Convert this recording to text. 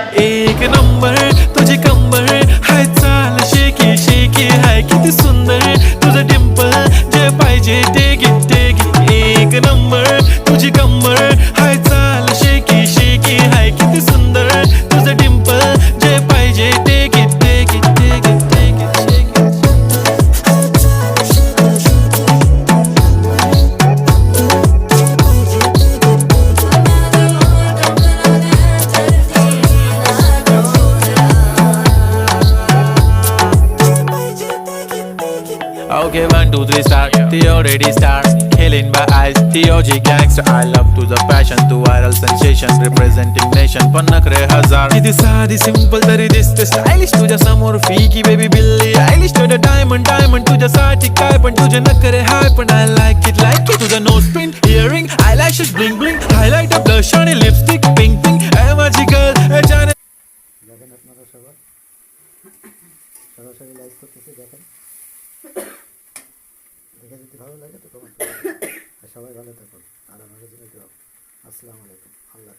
एक नंबर तुझी कंबर. हाय चाल शेकी शेकी हाय किती सुंदर. तुझं डिंपल जे पाहिजे ते घे ते घे एक नंबर तुझी कंबर. हाय चाल Okay, one, two, three, start. The already starts. Killing by eyes. The OG gangster. I love to the passion, to viral sensation. Representing nation. पण नखरे हजार किती साधी सिंपल तरी दिसते स्टायलिश तुझ्या समोर फीकी बेबी बिल्ली आयलिश तुझं डायमंड डायमंड तुझ्यासाठी काय पण तुझे नखरे हाय पण I like it like it तुझं nose pin earring eye lashes bling bling highlight blush आणि लिपस्टिक पिंक पिंक ए माझी गर्ल जाने দেখেন আপনারা সবার সরাসরি লাইভ করতেছে দেখেন দেখে যদি ভালো লাগে তো কমেন্ট করবেন আর সবাই ভালো থাকুন। আর আমাদের জন্য। আসসালামু আলাইকুম। আল্লাহ